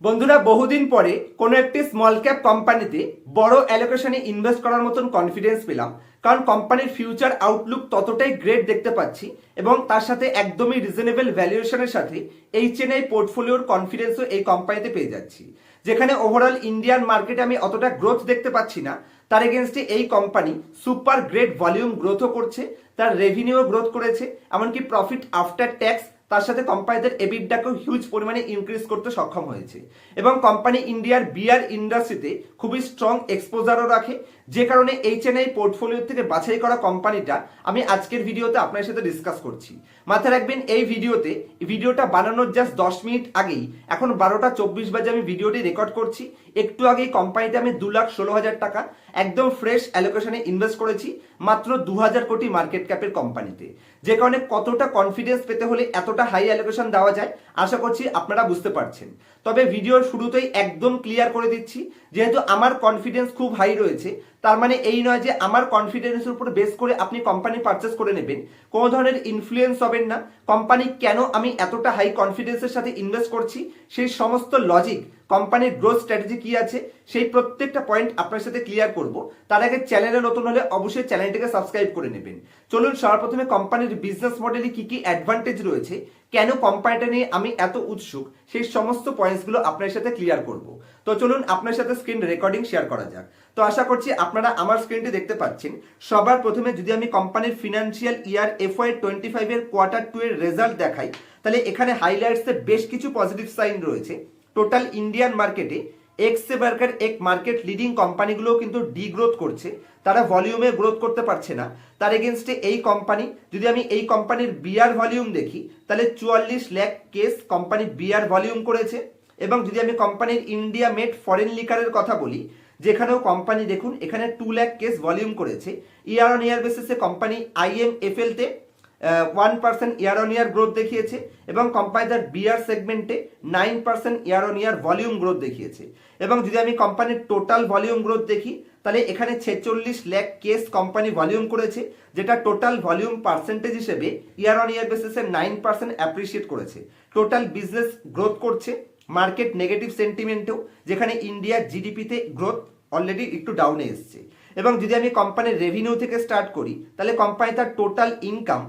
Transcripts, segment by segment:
বন্ধুরা, বহুদিন পরে কোনো একটি স্মল ক্যাপ কোম্পানিতে বড় অ্যালোকেশনে ইনভেস্ট করার মতন কনফিডেন্স পেলাম। কারণ কোম্পানির ফিউচার আউটলুক ততটাই গ্রেট দেখতে পাচ্ছি এবং তার সাথে একদমই রিজনেবল ভ্যালুয়েশনের সাথে এই চেনাই পোর্টফোলিওর কনফিডেন্সও এই কোম্পানিতে পেয়ে যাচ্ছি। যেখানে ওভারঅল ইন্ডিয়ান মার্কেটে আমি অতটা গ্রোথ দেখতে পাচ্ছি না। তার এগেনস্টে এই কোম্পানি সুপার গ্রেট ভলিউম গ্রোথও করছে, তার রেভিনিউ গ্রোথ করেছে, এমনকি প্রফিট আফটার ট্যাক্স তার সাথে কোম্পানিদের এবিডটাকেও হিউজ পরিমাণে ইনক্রিজ করতে সক্ষম হয়েছে। এবং কোম্পানি ইন্ডিয়ার বিয়ার ইন্ডাস্ট্রিতে খুবই স্ট্রং এক্সপোজারও রাখে। যে কারণে এইচ এন আই পোর্টফোলিও থেকে বাছাই করা কোম্পানিটা আমি আজকের ভিডিওতে আপনার সাথে ডিসকাস করছি। মাথায় রাখবেন, এই ভিডিওতে ভিডিওটা বানানোর জাস্ট দশ মিনিট আগেই, এখন বারোটা চব্বিশ বাজে আমি ভিডিওটি রেকর্ড করছি। একটু আগেই কোম্পানিতে আমি দু লাখ ষোলো হাজার টাকা একদম ফ্রেশ অ্যালোকেশনে ইনভেস্ট করেছি, মাত্র দু হাজার কোটি মার্কেট ক্যাপের কোম্পানিতে যে কারণে কতটা কনফিডেন্স পেতে হলে এতটা হাই অ্যালোকেশন দেওয়া যায়, আশা করছি আপনারা বুঝতে পারছেন। তবে ভিডিওর শুরুতেই একদম ক্লিয়ার করে দিচ্ছি, যেহেতু আমার কনফিডেন্স খুব হাই রয়েছে তার মানে এই নয় যে আমার কনফিডেন্সের উপর বেস করে আপনি কোম্পানি পারচেস করে নেবেন। কোনো ধরনের ইনফ্লুয়েন্স হবেন না। কোম্পানি কেন আমি এতটা হাই কনফিডেন্সের সাথে ইনভেস্ট করছি? সেই সমস্ত লজিক কোম্পানির গ্রোথ স্ট্র্যাটেজি কি আছে? সেই প্রত্যেকটা পয়েন্ট আপনার সাথে ক্লিয়ার করব। তার আগে চ্যানেলে নতুন হলে অবশ্যই চ্যানেলটিকে সাবস্ক্রাইব করে নেবেন। চলুন সর্বপ্রথমে কোম্পানির বিজনেস মডেলে কি কি অ্যাডভান্টেজ রয়েছে? কেন কোম্পানিটা নিয়ে আমি এত উৎসুক? সেই সমস্ত পয়েন্টসগুলো আপনার সাথে ক্লিয়ার করব। তো চলুন আপনার সাথে স্ক্রিন রেকর্ডিং শেয়ার করা যাক। তো আশা করছি আপনারা আমার স্ক্রিনটি দেখতে পাচ্ছেন। সবার প্রথমে যদি আমি কোম্পানির ফিনান্সিয়াল ইয়ার এফওয়াই টোয়েন্টি ফাইভের কোয়ার্টার টু এর রেজাল্ট দেখাই, তাহলে এখানে হাইলাইটসে বেশ কিছু পজিটিভ সাইন রয়েছে। টোটাল ইন্ডিয়ান মার্কেটে এক্সে বার্কার এক মার্কেট লিডিং কোম্পানিগুলোও কিন্তু ডিগ্রোথ করছে। তারা ভলিউমে গ্রোথ করতে পারছে না। তার এগেনস্টে এই কোম্পানি যদি আমি এই কোম্পানির বিয়ার ভলিউম দেখি, তাহলে চুয়াল্লিশ lakh case company beer volume করেছে। এবং যদি আমি কোম্পানির ইন্ডিয়া মেড ফরেন লিকারের কথা বলি, যেখানেও কোম্পানি দেখুন, এখানে টু ল্যাক কেস ভলিউম করেছে। ইয়ার অন ইয়ার বেসিসে company আইএমএফএলতে one percent year on year growth দেখিয়েছে এবং কোম্পানি তার বিয়ার সেগমেন্টে nine percent year on year volume growth দেখিয়েছে। এবং যদি আমি কোম্পানির টোটাল ভলিউম গ্রোথ দেখি, তাহলে এখানে ছেচল্লিশ ল্যাক কেস কোম্পানি ভলিউম করেছে, যেটা টোটাল ভলিউম পার্সেন্টেজ হিসেবে ইয়ার অন ইয়ার বেসিসে নাইন পার্সেন্ট অ্যাপ্রিসিয়েট করেছে। টোটাল বিজনেস গ্রোথ করছে। মার্কেট নেগেটিভ সেন্টিমেন্টেও যেখানে ইন্ডিয়া জিডিপিতে গ্রোথ অলরেডি একটু ডাউনে এসছে। এবং যদি আমি কোম্পানির রেভিনিউ থেকে স্টার্ট করি, তাহলে কোম্পানি তার total income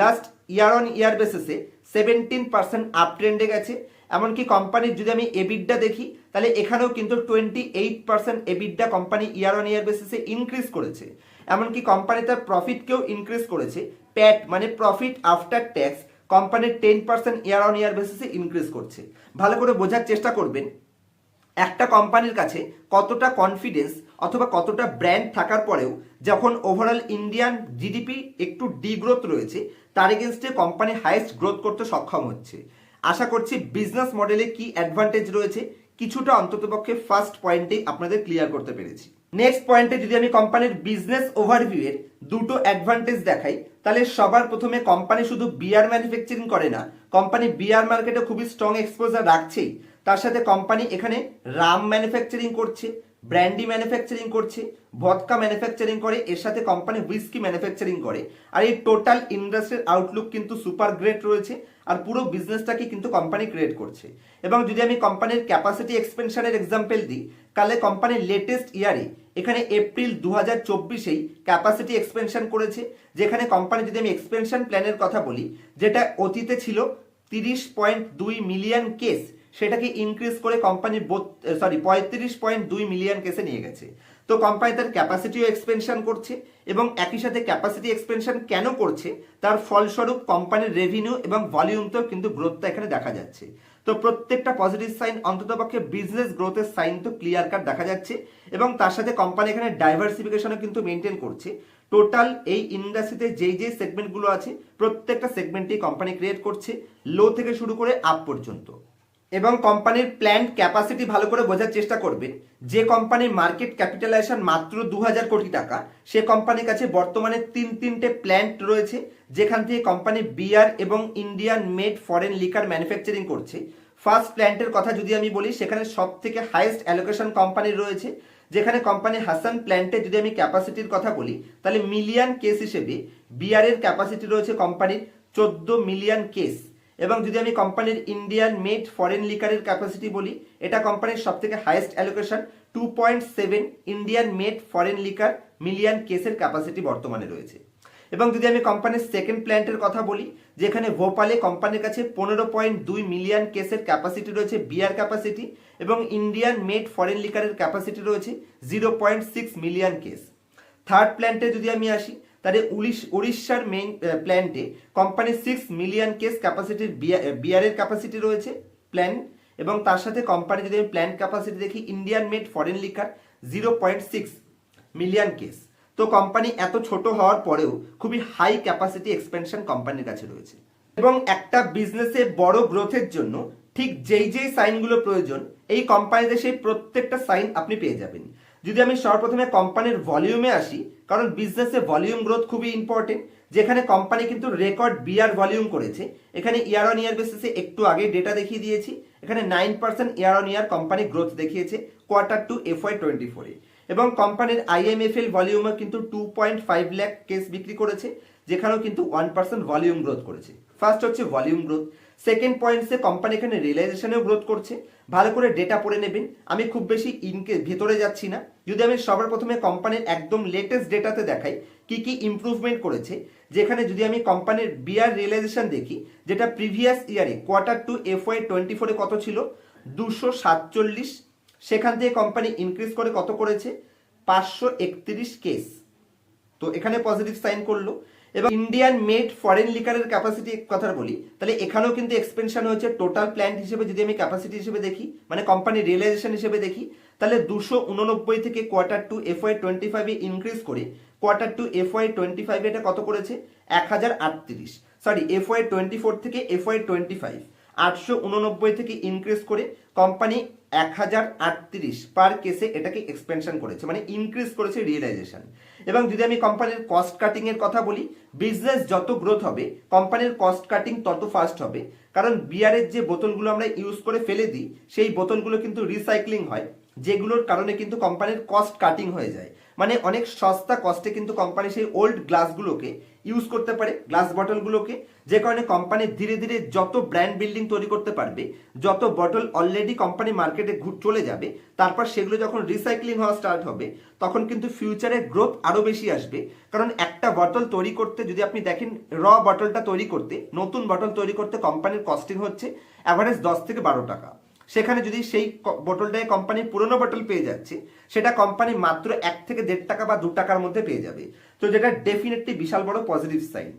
last year on year বেসিসে সেভেন্টিন পার্সেন্ট আপ ট্রেন্ডে গেছে। এমনকি কোম্পানির যদি আমি এবিডটা দেখি, তাহলে এখানেও কিন্তু twenty eight percent EBITDA company year on year বেসিসে ইনক্রিজ করেছে। এমনকি কোম্পানি তার প্রফিটকেও ইনক্রিজ করেছে। প্যাট মানে প্রফিট আফটার ট্যাক্স কোম্পানির ten percent year on year বেসিসে ইনক্রিজ করছে। ভালো করে বোঝার চেষ্টা করবেন, একটা কোম্পানির কাছে কতটা কনফিডেন্স অথবা কতটা ব্র্যান্ড থাকার পরেও যখন ওভারঅল ইন্ডিয়ান জিডিপি একটু ডিগ্রোথ রয়েছে, তার এগেনস্টে কোম্পানি হাইয়েস্ট গ্রোথ করতে সক্ষম হচ্ছে। আশা করছি বিজনেস মডেলে কি অ্যাডভান্টেজ রয়েছে, কিছুটা অন্ততপক্ষে ফার্স্ট পয়েন্টেই আপনাদের ক্লিয়ার করতে পেরেছি। নেক্সট পয়েন্টে যদি আমি কোম্পানির বিজনেস ওভারভিউ এর দুটো অ্যাডভান্টেজ দেখাই তাহলে সবার প্রথমে কোম্পানি শুধু বিয়ার ম্যানুফ্যাকচারিং করে না কোম্পানি বিয়ার মার্কেটে খুবই স্ট্রং এক্সপোজার রাখছেই তার সাথে কোম্পানি এখানে রাম ম্যানুফ্যাকচারিং করছে ব্র্যান্ডি ম্যানুফ্যাকচারিং করছে ভদকা ম্যানুফ্যাকচারিং করে, এর সাথে কোম্পানি হুইস্কি ম্যানুফ্যাকচারিং করে। আর এই টোটাল ইন্ডাস্ট্রির আউটলুক কিন্তু সুপার গ্রেট রয়েছে আর পুরো বিজনেসটাকে কিন্তু কোম্পানি ক্রিয়েট করছে। এবং যদি আমি কোম্পানির ক্যাপাসিটি এক্সপেনশনের এক্সাম্পল দিই, তাহলে কোম্পানির লেটেস্ট ইয়ারে এখানে এপ্রিল দু হাজার চব্বিশেই ক্যাপাসিটি এক্সপেনশন করেছে, যেখানে কোম্পানি যদি আমি এক্সপেনশন প্ল্যানের কথা বলি, যেটা অতীতে ছিল তিরিশ পয়েন্ট দুই মিলিয়ন কেস সেটাকে ইনক্রিজ করে কোম্পানি সরি পঁয়ত্রিশ পয়েন্ট দুই মিলিয়ন কেসে নিয়ে গেছে। তো কোম্পানি তার ক্যাপাসিটিও এক্সপেনশন করছে এবং একই সাথে ক্যাপাসিটি এক্সপেনশন কেন করছে, তার ফলস্বরূপ কোম্পানির রেভিনিউ এবং ভলিউমতেও কিন্তু গ্রোথটা এখানে দেখা যাচ্ছে। তো প্রত্যেকটা পজিটিভ সাইন অন্ততপক্ষে বিজনেস গ্রোথের সাইন তো ক্লিয়ার কাট দেখা যাচ্ছে এবং তার সাথে কোম্পানি এখানে ডাইভার্সিফিকেশনও কিন্তু মেনটেন করছে। টোটাল এই ইন্ডাস্ট্রিতে যেই যেই সেগমেন্টগুলো আছে, প্রত্যেকটা সেগমেন্টেই কোম্পানি ক্রিয়েট করছে লো থেকে শুরু করে আপ পর্যন্ত। এবং কোম্পানির প্ল্যান্ট ক্যাপাসিটি ভালো করে বোঝার চেষ্টা করবেন যে কোম্পানির মার্কেট ক্যাপিটালাইজেশন মাত্র দু হাজার কোটি টাকা, সে কোম্পানির কাছে বর্তমানে তিন তিনটে প্ল্যান্ট রয়েছে, যেখান থেকে কোম্পানি বিয়ার এবং Indian made foreign liquor manufacturing করছে। ফার্স্ট প্ল্যান্টের কথা যদি আমি বলি, সেখানে সব থেকে হাইয়েস্ট অ্যালোকেশন কোম্পানির রয়েছে, যেখানে কোম্পানি হাসান প্ল্যান্টে যদি আমি ক্যাপাসিটির কথা বলি, তাহলে মিলিয়ন কেস হিসেবে বিয়ারের ক্যাপাসিটি রয়েছে কোম্পানির চোদ্দ মিলিয়ন কেস এবং যদি আমি কোম্পানির ইন্ডিয়ান মেড ফরেন লিকারের ক্যাপাসিটি বলি, এটা কোম্পানির সব থেকে highest allocation two point seven Indian made foreign liquor million কেসের ক্যাপাসিটি বর্তমানে রয়েছে। এবং যদি আমি কোম্পানির সেকেন্ড প্ল্যান্টের কথা বলি, যেখানে ভোপালে কোম্পানির কাছে পনেরো পয়েন্ট দুই মিলিয়ন কেসের ক্যাপাসিটি রয়েছে বিয়ার ক্যাপাসিটি এবং ইন্ডিয়ান মেড ফরেন লিকারের ক্যাপাসিটি রয়েছে zero point six million case third প্ল্যান্টে যদি আমি আসি উড়িষ উড়িষ্যার মেইন প্ল্যান্টে কোম্পানির সিক্স মিলিয়ন কেস ক্যাপাসিটির বিয়ারের ক্যাপাসিটি রয়েছে প্ল্যান এবং তার সাথে কোম্পানি যদি আমি প্ল্যান্ট ক্যাপাসিটি দেখি Indian made foreign liquor zero point six million case তো কোম্পানি এত ছোট হওয়ার পরেও খুবই হাই ক্যাপাসিটি এক্সপেনশন কোম্পানির কাছে রয়েছে। এবং একটা বিজনেসে বড় গ্রোথের জন্য ঠিক যেই যেই সাইনগুলো প্রয়োজন, এই কোম্পানিতে সেই প্রত্যেকটা সাইন আপনি পেয়ে যাবেন। যদি আমি সর্বপ্রথমে কোম্পানির ভলিউমে আসি, কারণ বিজনেসে ভলিউম গ্রোথ খুবই ইম্পর্টেন্ট যেখানে কোম্পানি কিন্তু রেকর্ড বিয়ার ভলিউম করেছে, এখানে ইয়ার অন ইয়ার বেসিসে একটু আগে ডেটা দেখিয়ে দিয়েছি, এখানে nine percent year on year company growth দেখিয়েছে quarter two F Y twenty ফোরে এবং কোম্পানির আইএমএফএল ভলিউমও কিন্তু two point five lakh case বিক্রি করেছে, যেখানেও কিন্তু ওয়ান পার্সেন্ট ভলিউম গ্রোথ করেছে। ফার্স্ট হচ্ছে ভলিউম গ্রোথ সেকেন্ড পয়েন্টসে কোম্পানি এখানে রিয়েলাইজেশনেও গ্রোথ করছে। ভালো করে ডেটা পড়ে নেবেন। আমি খুব বেশি ইনকে ভেতরে যাচ্ছি না। যদি আমি সবার প্রথমে কোম্পানির একদম লেটেস্ট ডেটাতে দেখাই, কি কি ইমপ্রুভমেন্ট করেছে, যেখানে যদি আমি কোম্পানির বিয়ার রিয়েলাইজেশন দেখি, যেটা প্রিভিয়াস ইয়ারে quarter two F Y twenty ফোরে কত ছিল? দুশো সাতচল্লিশ। সেখান থেকে কোম্পানি ইনক্রিজ করে কত করেছে? পাঁচশো একত্রিশ কেস তো এখানে পজিটিভ সাইন করল। এবং ইন্ডিয়ান মেড ফরেন লিকারের ক্যাপাসিটি কথা বলি, তাহলে এখানেও কিন্তু এক্সপেনশন হয়েছে। টোটাল প্ল্যান্ট হিসেবে যদি আমি ক্যাপাসিটি হিসেবে দেখি মানে কোম্পানি রিয়েলাইজেশন হিসেবে দেখি, তাহলে দুশো উননব্বই থেকে quarter two F Y twenty ফাইভে ইনক্রিজ করে quarter two F Y twenty ফাইভে এটা কত করেছে? এক হাজার আটত্রিশ। Sorry F Y twenty four থেকে এফ ওয়াই টোয়েন্টি ফাইভ আটশো উননব্বই থেকে ইনক্রিজ করে কোম্পানি এক হাজার আটত্রিশ পার কেসে এটাকে এক্সপেনশন করেছে মানে ইনক্রিজ করেছে রিয়েলাইজেশন এবং যদি আমি কোম্পানির কস্ট কাটিং এর কথা বলি বিজনেস যত গ্রোথ হবে কোম্পানির কস্ট কাটিং তত ফাস্ট হবে। কারণ বিয়ারের যে বোতলগুলো আমরা ইউজ করে ফেলে দিই, সেই বোতলগুলো কিন্তু রিসাইক্লিং হয়, যেগুলোর কারণে কিন্তু কোম্পানির কস্ট কাটিং হয়ে যায়। মানে অনেক সস্তা কস্টে কিন্তু কোম্পানি সেই ওল্ড গ্লাসগুলোকে ইউজ করতে পারে গ্লাস বটলগুলোকে যে কারণে কোম্পানি ধীরে ধীরে যত ব্র্যান্ড বিল্ডিং তৈরি করতে পারবে, যত বটল অলরেডি কোম্পানি মার্কেটে ঘুর চলে যাবে, তারপর সেগুলো যখন রিসাইক্লিং হওয়া স্টার্ট হবে, তখন কিন্তু ফিউচারে গ্রোথ আরও বেশি আসবে। কারণ একটা বটল তৈরি করতে, যদি আপনি দেখেন র বটলটা তৈরি করতে, নতুন বটল তৈরি করতে কোম্পানির কস্টিং হচ্ছে অ্যাভারেজ দশ থেকে বারো টাকা। সেখানে যদি সেই বোতলটায় কোম্পানি পুরনো বোতল পেয়ে যাচ্ছে, সেটা কোম্পানি মাত্র এক থেকে দেড় টাকা বা দু টাকার মধ্যে পেয়ে যাবে। তো যেটা ডেফিনেটলি বিশাল বড় পজিটিভ সাইন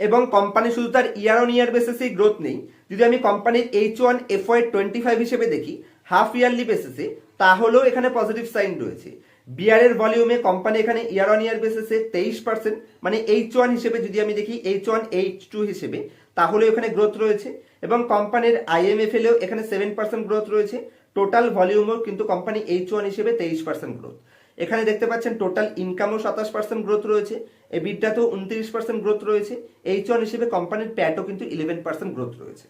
এবং কোম্পানি শুধু তার ইয়ার অন ইয়ার বেসিসেই গ্রোথ নেই। যদি আমি কোম্পানির H one F Y twenty five হিসেবে দেখি হাফ ইয়ারলি বেসিসে তাহলেও এখানে পজিটিভ সাইন রয়েছে। বিয়ারের ভলিউমে কোম্পানি এখানে ইয়ার অন ইয়ার বেসিসে তেইশ পার্সেন্ট মানে এইচ ওয়ান হিসেবে যদি আমি দেখি এইচ ওয়ান এইচ টু হিসেবে, তাহলেও এখানে গ্রোথ রয়েছে। এবং কোম্পানির আইএমএফএলেও এখানে সেভেন পার্সেন্ট গ্রোথ রয়েছে। টোটাল ভলিউমও কিন্তু কোম্পানি এইচ ওয়ান হিসেবে তেইশ পার্সেন্ট গ্রোথ এখানে দেখতে পাচ্ছেন টোটাল ইনকামও সাতাশ পার্সেন্ট গ্রোথ রয়েছে। এবিডাতেও উনত্রিশ পার্সেন্ট গ্রোথ রয়েছে। এইচ ওয়ান হিসেবে কোম্পানির প্যাটও কিন্তু ইলেভেন পার্সেন্ট গ্রোথ রয়েছে।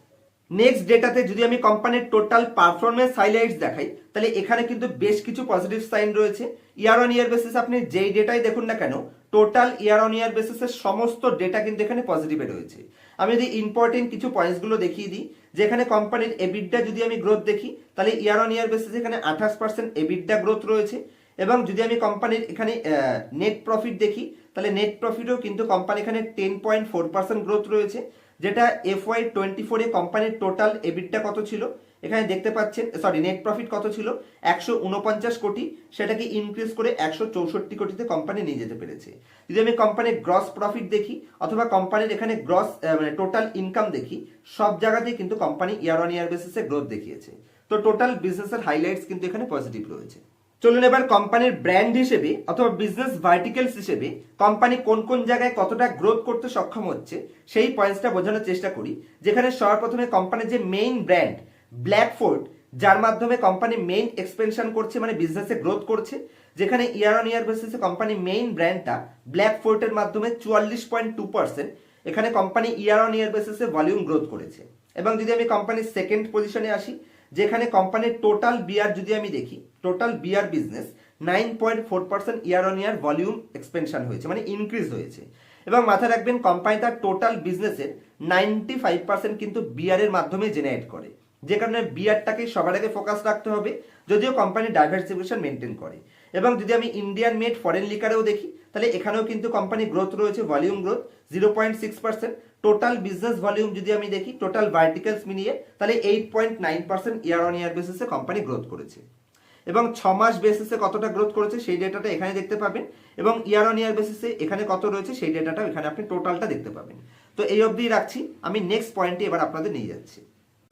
নেক্সট ডেটাতে যদি আমি কোম্পানির টোটাল পারফরমেন্স হাইলাইটস দেখাই, তাহলে এখানে কিন্তু বেশ কিছু পজিটিভ সাইন রয়েছে। ইয়ার অন ইয়ার বেসিস আপনি যেই ডেটাই দেখুন না কেন টোটাল ইয়ার অন ইয়ার বেসিসের সমস্ত ডেটা কিন্তু এখানে পজিটিভে রয়েছে। আমি যদি ইম্পর্টেন্ট কিছু পয়েন্টসগুলো দেখিয়ে দিই, যেখানে কোম্পানির এবিডটা যদি আমি গ্রোথ দেখি, তাহলে ইয়ার অন ইয়ার বেসিস এখানে আঠাশ পার্সেন্ট এবিডটা গ্রোথ রয়েছে। এবং যদি আমি কোম্পানির এখানে নেট প্রফিট দেখি, তাহলে নেট প্রফিটও কিন্তু কোম্পানি এখানে ten point four percent growth রয়েছে, যেটা এফ ওয়াই টোয়েন্টি ফোরে কোম্পানির টোটাল এবিডটা কত ছিল? এখানে দেখতে পাচ্ছেন সরি নেট প্রফিট কত ছিল? একশো উনপঞ্চাশ কোটি। সেটাকে ইনক্রিজ করে একশো চৌষট্টি কোটিতে কোম্পানি নিয়ে যেতে পেরেছে। যদি আমি কোম্পানির গ্রস প্রফিট দেখি, অথবা কোম্পানির এখানে গ্রস মানে টোটাল ইনকাম দেখি, সব জায়গাতেই কিন্তু কোম্পানি ইয়ার অন ইয়ার বেসিসে গ্রোথ দেখিয়েছে। তো টোটাল বিজনেসের হাইলাইটস কিন্তু এখানে পজিটিভ রয়েছে। চলুন এবার কোম্পানির ব্র্যান্ড হিসেবে, অথবা বিজনেস ভার্টিক্যালস হিসেবে কোম্পানি কোন কোন জায়গায় কতটা গ্রোথ করতে সক্ষম হচ্ছে, সেই পয়েন্টসটা বোঝানোর চেষ্টা করি। যেখানে সর্বপ্রথমে কোম্পানির যে মেইন ব্র্যান্ড ব্ল্যাকফোর্ড যার মাধ্যমে কোম্পানি মেইন এক্সপেনশন করছে মানে বিজনেসে গ্রোথ করছে, যেখানে ইয়ার অন ইয়ার বেসিসে কোম্পানি মেইন ব্র্যান্ডটা ব্ল্যাকফোর্টের মাধ্যমে চুয়াল্লিশ পয়েন্ট টু পার্সেন্ট এখানে কোম্পানি ইয়ার অন ইয়ার বেসিসে ভলিউম গ্রোথ করেছে। এবং যদি আমি কোম্পানির সেকেন্ড পজিশনে আসি, যেখানে কোম্পানির টোটাল বিয়ার যদি আমি দেখি total beer business nine point four percent year on year volume expansion হয়েছে মানে ইনক্রিজ হয়েছে। এবং মাথায় রাখবেন কোম্পানি তার টোটাল বিজনেসের নাইনটি ফাইভ পার্সেন্ট কিন্তু বিয়ারের মাধ্যমে জেনারেট করে। যে কারণে বিআরটাকে সবার আগে ফোকাস রাখতে হবে, যদিও কোম্পানি ডাইভার্সিফিকেশন মেনটেন করে। এবং যদি আমি ইন্ডিয়ান মেড ফরেন লিকারেও দেখি, তাহলে এখানেও কিন্তু কোম্পানি গ্রোথ রয়েছে volume growth zero point six percent total business volume যদি আমি দেখি টোটাল ভার্টিক্যালস মিলিয়ে, তাহলে eight point nine percent year on year বেসিসে কোম্পানি গ্রোথ করেছে। এবং ছ মাস বেসিসে কতটা গ্রোথ করেছে, সেই ডেটাটা এখানে দেখতে পাবেন। এবং ইয়ার অন ইয়ার বেসিসে এখানে কত রয়েছে, সেই ডেটাটা এখানে আপনি টোটালটা দেখতে পাবেন। তো এই অবধি রাখছি, আমি নেক্সট পয়েন্টে এবার আপনাদের নিয়ে যাচ্ছি।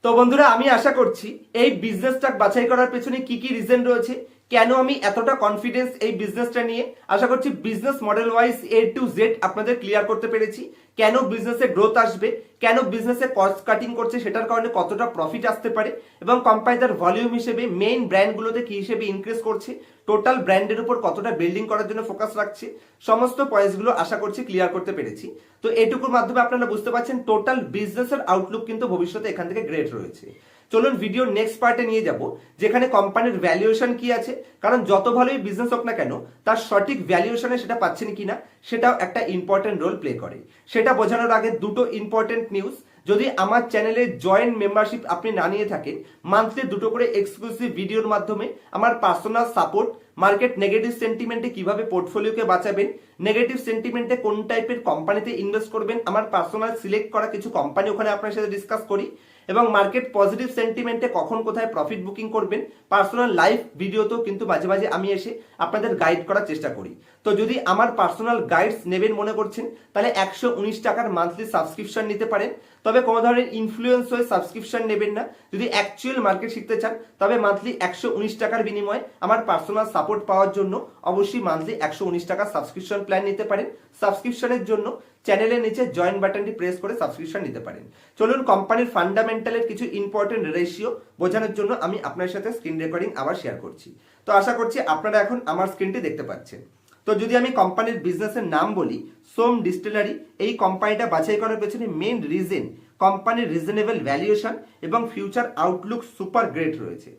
তো বন্ধুরা, আমি আশা করছি এই বিজনেসটা বাছাই করার পেছনে কি কি রিজন রয়েছে, কেন আমি এতটা কনফিডেন্স এই বিজনেসটা নিয়ে? আশা করছি business model wise A to Z আপনাদের ক্লিয়ার করতে পেরেছি। কেন বিজনেসে গ্রোথ আসবে? কেন বিজনেসে কস্ট কাটিং করছে? সেটার কারণে কতটা প্রফিট আসতে পারে? এবং কোম্পানি তার ভলিউম হিসেবে মেইন ব্র্যান্ডগুলোতে কী হিসেবে ইনক্রিজ করছে? টোটাল ব্র্যান্ডের উপর কতটা বিল্ডিং করার জন্য ফোকাস রাখছে? সমস্ত পয়েন্টসগুলো আশা করছি ক্লিয়ার করতে পেরেছি। তো এটুকুর মাধ্যমে আপনারা বুঝতে পারছেন টোটাল বিজনেসের আউটলুক কিন্তু ভবিষ্যতে এখান থেকে গ্রেট রয়েছে। চলুন ভিডিও নেক্সট পার্টে নিয়ে যাব, যেখানে কোম্পানির ভ্যালুয়েশন কি আছে, কারণ যত ভালোই বিজনেস হোক না কেন, তার সঠিক ভ্যালুয়েশনে সেটা পাচ্ছেন কিনা, সেটাও একটা ইম্পর্টেন্ট রোল প্লে করে। সেটা বোঝানোর আগে দুটো ইম্পর্টেন্ট নিউজ যদি আমার চ্যানেলে জয়েন্ট মেম্বারশিপ আপনি না নিয়ে থাকেন মান্থলি দুটো করে এক্সক্লুসিভ ভিডিওর মাধ্যমে আমার পার্সোনাল সাপোর্ট মার্কেট নেগেটিভ সেন্টিমেন্টে কীভাবে পোর্টফোলিওকে বাঁচাবেন নেগেটিভ সেন্টিমেন্টে কোন টাইপের কোম্পানিতে ইনভেস্ট করবেন, আমার পার্সোনাল সিলেক্ট করা কিছু কোম্পানি ওখানে আপনার সাথে ডিসকাস করি। এবং মার্কেট পজিটিভ সেন্টিমেন্টে কখন কোথায় প্রফিট বুকিং করবেন পার্সোনাল লাইভ ভিডিওতেও কিন্তু মাঝে মাঝে আমি এসে আপনাদের গাইড করার চেষ্টা করি। তো যদি আমার পার্সোনাল গাইডস নেবেন মনে করছেন, তাহলে একশো উনিশ টাকার মান্থলি সাবস্ক্রিপশন নিতে পারেন। তবে কোনো ধরনের ইনফ্লুয়েন্স হয়ে সাবস্ক্রিপশন নেবেন না। যদি অ্যাকচুয়াল মার্কেট শিখতে চান, তবে মান্থলি একশো উনিশ টাকার বিনিময়ে আমার পার্সোনাল সাপোর্ট পাওয়ার জন্য অবশ্যই মান্থলি একশো উনিশ টাকার সাবস্ক্রিপশন প্ল্যান নিতে পারেন। সাবস্ক্রিপশনের জন্য চ্যানেলের নিচে জয়েন বাটনটি প্রেস করে সাবস্ক্রিপশন নিতে পারেন। চলুন কোম্পানির ফান্ডামেন্টালের কিছু ইম্পর্টেন্ট রেশিও বোঝানোর জন্য আমি আপনার সাথে স্ক্রিন রেকর্ডিং আবার শেয়ার করছি। তো আশা করছি আপনারা এখন আমার স্ক্রিনটি দেখতে পাচ্ছেন। তো যদি আমি কোম্পানির বিজনেসের নাম বলি, সোম ডিস্টিলারি, এই কোম্পানিটা বাছাই করার পেছনে মেন রিজন কোম্পানির রিজনেবল ভ্যালুয়েশন এবং ফিউচার আউটলুক সুপার গ্রেট রয়েছে।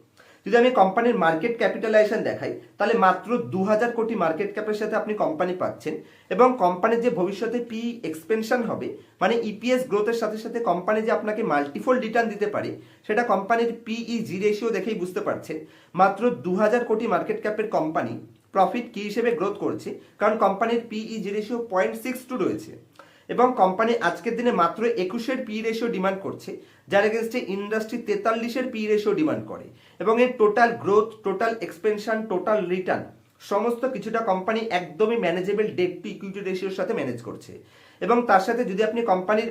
যদি আমি কোম্পানির মার্কেট ক্যাপিটালাইজেশন দেখাই, তাহলে মাত্র দু হাজার কোটি মার্কেট ক্যাপের সাথে আপনি কোম্পানি পাচ্ছেন এবং কোম্পানির যে ভবিষ্যতে পি এক্সপেনশন হবে মানে ইপিএস গ্রোথের সাথে সাথে কোম্পানি যে আপনাকে মাল্টিফোল রিটার্ন দিতে পারে, সেটা কোম্পানির পিই জি রেশিও দেখেই বুঝতে পারছেন। মাত্র দু হাজার কোটি মার্কেট ক্যাপের কোম্পানি প্রফিট কি হিসেবে গ্রোথ করছে? কারণ কোম্পানির PE G ratio point six two রয়েছে। এবং কোম্পানি আজকের দিনে মাত্র একুশের পি রেশিও ডিমান্ড করছে, যার এগেনস্টে ইন্ডাস্ট্রি তেতাল্লিশের পি রেশিও ডিমান্ড করে। এবং এর total growth total expansion total return সমস্ত কিছুটা কোম্পানি একদমই ম্যানেজেবল ডেট টু ইকুইটি রেশিওর সাথে ম্যানেজ করছে। এবং তার সাথে যদি আপনি কোম্পানির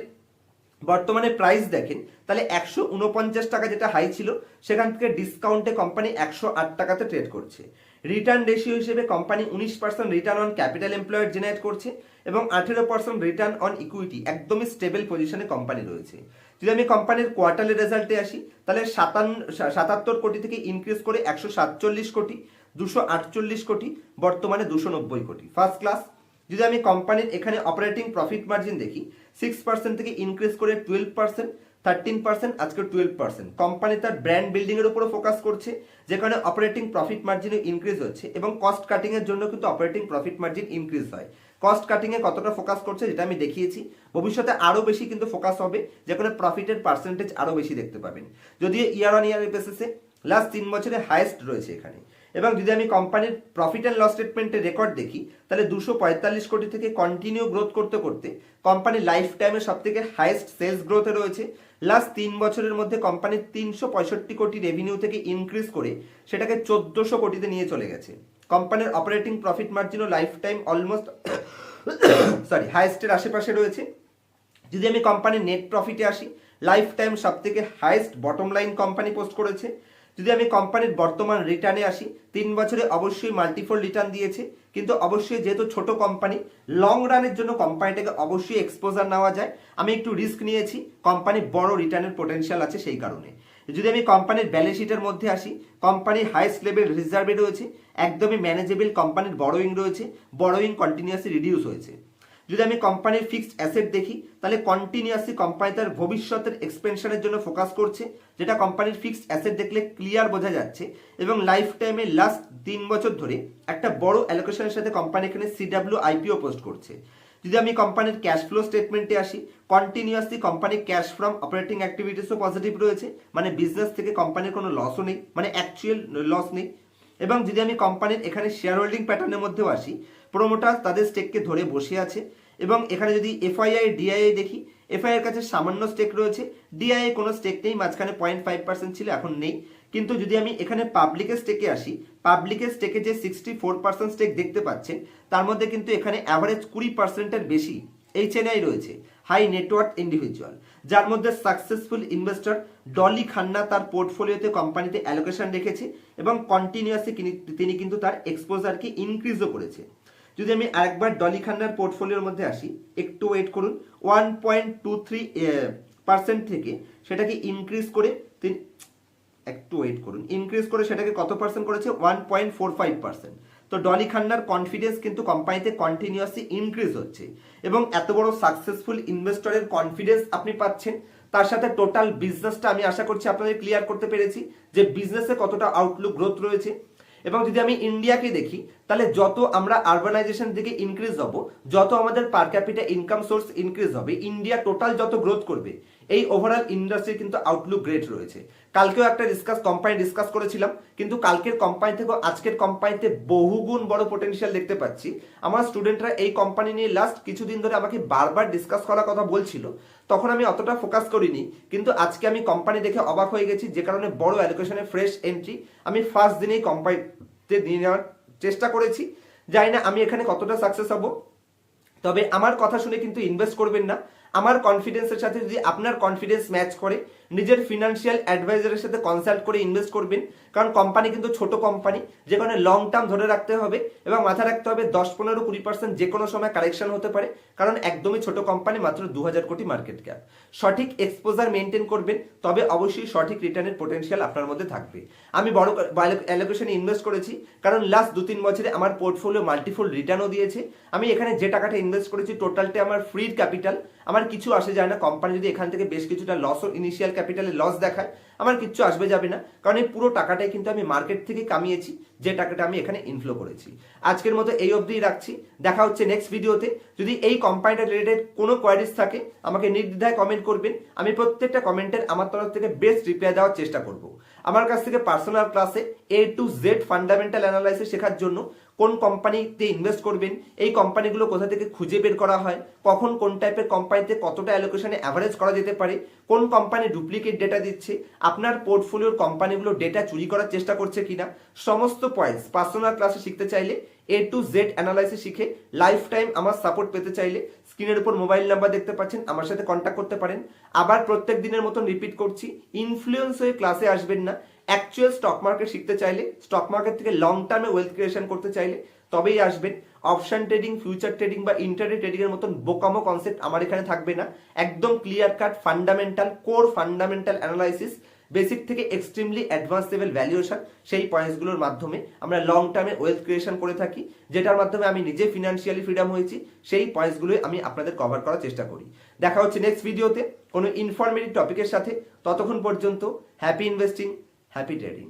বর্তমানে প্রাইস দেখেন, তাহলে একশো উনপঞ্চাশ টাকা যেটা হাই ছিল, সেখান থেকে ডিসকাউন্টে কোম্পানি একশো আট টাকাতে ট্রেড করছে। রিটার্ন রেশিও হিসেবে কোম্পানি উনিশ percent return on capital employed generate করছে এবং আঠেরো পার্সেন্ট রিটার্ন অন ইকুইটি একদমই স্টেবল পজিশনে কোম্পানি রয়েছে। যদি আমি কোম্পানির কোয়ার্টারলি রেজাল্টে আসি, তাহলে সাতান্ন সাতাত্তর কোটি থেকে ইনক্রিজ করে একশো সাতচল্লিশ কোটি, দুশো আটচল্লিশ কোটি, বর্তমানে দুশো নব্বই কোটি। ফার্স্ট ক্লাস যদি আমি কোম্পানির এখানে অপারেটিং প্রফিট মার্জিন দেখি সিক্স পার্সেন্ট থেকে ইনক্রিজ করে টুয়েলভ পার্সেন্ট থার্টিন পার্সেন্ট আজকে টুয়েলভ পার্সেন্ট কোম্পানি তার ব্র্যান্ড বিল্ডিং এর উপরও ফোকাস করছে যেখানে অপারেটিং প্রফিট মার্জিনও ইনক্রিজ হচ্ছে এবং কস্ট কাটিং এর জন্য কিন্তু অপারেটিং প্রফিট মার্জিন ইনক্রিজ হয়। কস্ট কাটিং এ কতটা ফোকাস করছে যেটা আমি দেখিয়েছি। ভবিষ্যতে আরও বেশি কিন্তু ফোকাস হবে যেখানে প্রফিটের পার্সেন্টেজ আরও বেশি দেখতে পাবেন। যদিও ইয়ার অন ইয়ার বেসিসে লাস্ট তিন বছরে হাইয়েস্ট রয়েছে এখানে। এবং যদি আমি কোম্পানির প্রফিট অ্যান্ড লস স্টেটমেন্টের রেকর্ড দেখি, তাহলে দুশো পঁয়তাল্লিশ কোটি থেকে কন্টিনিউ গ্রোথ করতে করতে কোম্পানি লাইফ টাইমে সব থেকে হাইয়েস্ট সেলস গ্রোথে রয়েছে। লাস্ট তিন বছরের মধ্যে কোম্পানির তিনশো পঁয়ষট্টি কোটি রেভিনিউ থেকে ইনক্রিজ করে সেটাকে চোদ্দশো কোটিতে নিয়ে চলে গেছে। কোম্পানির অপারেটিং প্রফিট মার্জিনও লাইফ টাইম অলমোস্ট সরি হাইয়েস্টের আশেপাশে রয়েছে। যদি আমি কোম্পানির নেট প্রফিটে আসি লাইফ টাইম সব থেকে highest bottom line company post করেছে। যদি আমি কোম্পানির বর্তমান রিটার্নে আসি, তিন বছরে অবশ্যই মাল্টিফোল রিটার্ন দিয়েছে। কিন্তু অবশ্যই যেহেতু ছোট কোম্পানি লং রানের জন্য কোম্পানিটাকে অবশ্যই এক্সপোজার নেওয়া যায়। আমি একটু রিস্ক নিয়েছি কোম্পানি বড় রিটার্নের পোটেনশিয়াল আছে সেই কারণে। যদি আমি কোম্পানির ব্যালেন্স শিটের মধ্যে আসি কোম্পানির হাইস্ট লেভেল রিজার্ভে রয়েছে, একদমই ম্যানেজেবল কোম্পানির বড়োইং রয়েছে বড়োইং কন্টিনিউয়াসলি রিডিউস হয়েছে। যদি আমি কোম্পানির ফিক্সড অ্যাসেট দেখি, তাহলে কন্টিনিউয়াসলি কোম্পানি তার ভবিষ্যতের এক্সপেনশনের জন্য ফোকাস করছে। যেটা কোম্পানির ফিক্সড অ্যাসেট দেখলে ক্লিয়ার বোঝা যাচ্ছে এবং লাইফ টাইমে লাস্ট তিন বছর ধরে একটা বড় অ্যালোকেশনের সাথে কোম্পানি এখানে সিডাব্লিউ আইপিও পোস্ট করছে। যদি আমি কোম্পানির ক্যাশ ফ্লো স্টেটমেন্টে আসি কন্টিনিউয়াসলি কোম্পানির ক্যাশ ফ্রম অপারেটিং অ্যাক্টিভিটিসও পজিটিভ রয়েছে মানে বিজনেস থেকে কোম্পানির কোনো লসও নেই মানে অ্যাকচুয়াল লস নেই। এবং যদি আমি কোম্পানির এখানে শেয়ার হোল্ডিং প্যাটার্নের মধ্যেও আসি প্রোমোটার তাদের স্টেককে ধরে বসে আছে। এবং এখানে যদি এফআইআই ডিআইআই দেখি এফআই এর কাছে সামান্য স্টেক রয়েছে। ডিআইএ কোনো স্টেক নেই, মাঝখানে পয়েন্ট ফাইভ পার্সেন্ট ছিল, এখন নেই। কিন্তু যদি আমি এখানে পাবলিকের স্টেকে আসি পাবলিকের স্টেকে যে সিক্সটি ফোর পার্সেন্ট স্টেক দেখতে পাচ্ছেন, তার মধ্যে কিন্তু এখানে অ্যাভারেজ কুড়ি পার্সেন্টের বেশি এই এইচএনআই রয়েছে হাই নেটওয়ার্ক ইন্ডিভিজুয়াল যার মধ্যে সাকসেসফুল ইনভেস্টর ডলি খান্না তার পোর্টফোলিওতে কোম্পানিতে অ্যালোকেশন রেখেছে এবং কন্টিনিউয়াসলি তিনি কিন্তু তার এক্সপোজারকে ইনক্রিজও করেছে। যদি আমি আরেকবার ডলি খান্নার পোর্টফোলিওর মধ্যে আসি, একটু ওয়েট করুন one point two three percent থেকে সেটাকে ইনক্রিজ করে তিনি, একটু ওয়েট করুন ইনক্রিজ করে সেটাকে কত পার্সেন্ট করেছে? One point four five percent তো ডলি খান্নার কনফিডেন্স কিন্তু কোম্পানিতে কন্টিনিউয়াসলি ইনক্রিজ হচ্ছে এবং এত বড় সাকসেসফুল ইনভেস্টরের কনফিডেন্স আপনি পাচ্ছেন। তার সাথে টোটাল বিজনেসটা আমি আশা করছি আপনাদের ক্লিয়ার করতে পেরেছি যে বিজনেসে কতটা আউটলুক গ্রোথ রয়েছে। এবং যদি আমি ইন্ডিয়াকে দেখি, তাহলে যত আমরা আরবানাইজেশন দিকে ইনক্রিজ হব, যত আমাদের per capita income source increase হবে ইন্ডিয়া টোটাল যত গ্রোথ করবে এই ওভারঅল ইন্ডাস্ট্রি কিন্তু আউটলুক গ্রেট রয়েছে। কালকেও একটা ডিসকাস কোম্পানি ডিসকাস করেছিলাম, কিন্তু কালকের কোম্পানি থেকেও আজকের কোম্পানিতে বহুগুণ বড় পোটেনশিয়াল দেখতে পাচ্ছি। আমার স্টুডেন্টরা এই কোম্পানি নিয়ে লাস্ট কিছুদিন ধরে আমাকে বারবার ডিসকাস করার কথা বলছিল। তখন আমি অতটা ফোকাস করিনি, কিন্তু আজকে আমি কোম্পানি দেখে অবাক হয়ে গেছি, যে কারণে বড় অ্যালোকেশনে ফ্রেশ এন্ট্রি আমি ফার্স্ট দিনেই কোম্পানিতে নিয়ে নেওয়ার চেষ্টা করেছি। জানি না আমি এখানে কতটা সাকসেস হব। তবে আমার কথা শুনে কিন্তু ইনভেস্ট করবেন না। আমার কনফিডেন্সের সাথে যদি আপনার কনফিডেন্স ম্যাচ করে নিজের ফিনান্সিয়াল অ্যাডভাইজারের সাথে কনসাল্ট করে ইনভেস্ট করবেন। কারণ কোম্পানি কিন্তু ছোট কোম্পানি যে কারণে লং টার্ম ধরে রাখতে হবে এবং মাথায় রাখতে হবে দশ, পনেরো, কুড়ি পার্সেন্ট যে কোনো সময় কারেকশন হতে পারে, কারণ একদমই ছোট কোম্পানি মাত্র দু হাজার কোটি মার্কেট ক্যাপ সঠিক এক্সপোজার মেনটেন করবেন, তবে অবশ্যই সঠিক রিটার্নের পোটেনশিয়াল আপনার মধ্যে থাকবে। আমি বড় অ্যালোকেশনে ইনভেস্ট করেছি, কারণ লাস্ট দু, তিন বছরে আমার পোর্টফোলিও মাল্টিফোল রিটার্নও দিয়েছে। আমি এখানে যে টাকাটা ইনভেস্ট করেছি টোটালটা আমার ফ্রির ক্যাপিটাল আমার কিছু আসে যায় না। কোম্পানি যদি এখান থেকে বেশ কিছুটা লসও ইনিশিয়াল ক্যাপিটালে লস দেখায়, আমার কিচ্ছু আসবে যাবে না। কারণ এই পুরো টাকাটাই কিন্তু আমি মার্কেট থেকে কামিয়েছি, যে টাকাটা আমি এখানে ইনফ্লো করেছি। আজকের মতো এই অবধি রাখছি। দেখা হচ্ছে নেক্সট ভিডিওতে যদি এই কোম্পানিটা রিলেটেড কোনো কোয়ারিজ থাকে, আমাকে নির্দ্বিধায় কমেন্ট করবেন। আমি প্রত্যেকটা কমেন্টের আমার তরফ থেকে বেস্ট রিপ্লাই দেওয়ার চেষ্টা করব। আমার কাছ থেকে পার্সোনাল ক্লাসে A to Z fundamental analysis শেখার জন্য কোন কোম্পানিতে ইনভেস্ট করবেন, এই কোম্পানিগুলো কোথা থেকে খুঁজে বের করা হয়, কখন কোন টাইপের কোম্পানিতে কতটা অ্যালোকেশনে অ্যাভারেজ করা যেতে পারে, কোন কোম্পানি ডুপ্লিকেট ডেটা দিচ্ছে, আপনার পোর্টফোলিওর কোম্পানিগুলো ডেটা চুরি করার চেষ্টা করছে কিনা, সমস্ত পয়েন্টস পার্সোনাল ক্লাসে শিখতে চাইলে এ টু জেড অ্যানালাইসিস শিখে লাইফ টাইম আমার সাপোর্ট পেতে চাইলে স্ক্রিনের উপর মোবাইল নাম্বার দেখতে পাচ্ছেন, আমার সাথে কন্ট্যাক্ট করতে পারেন। আবার প্রত্যেক দিনের মতন রিপিট করছি ইনফ্লুয়েন্স হয়ে ক্লাসে আসবেন না অ্যাকচুয়াল স্টক মার্কেট শিখতে চাইলে স্টক মার্কেট থেকে লং টার্মে ওয়েলথ ক্রিয়েশন করতে চাইলে, তবেই আসবেন অপশন ট্রেডিং ফিউচার ট্রেডিং বা ইন্টারনেট ট্রেডিং এর মতন বোকামো কনসেপ্ট আমার এখানে থাকবে না। একদম clear cut fundamental core fundamental analysis basic থেকে এক্সট্রিমলি অ্যাডভান্স লেভেল ভ্যালুয়েশন সেই পয়েন্টসগুলোর মাধ্যমে আমরা লং টার্মে ওয়েলথ ক্রিয়েশন করে থাকি, যেটার মাধ্যমে আমি নিজে ফিনান্সিয়ালি ফ্রিডম হয়েছি, সেই পয়েন্টসগুলোই আমি আপনাদের কভার করার চেষ্টা করি। দেখা হচ্ছে নেক্সট ভিডিওতে কোনো ইনফরমেটিভ টপিকের সাথে, ততক্ষণ পর্যন্ত হ্যাপি ইনভেস্টিং হ্যাপি ট্রেডিং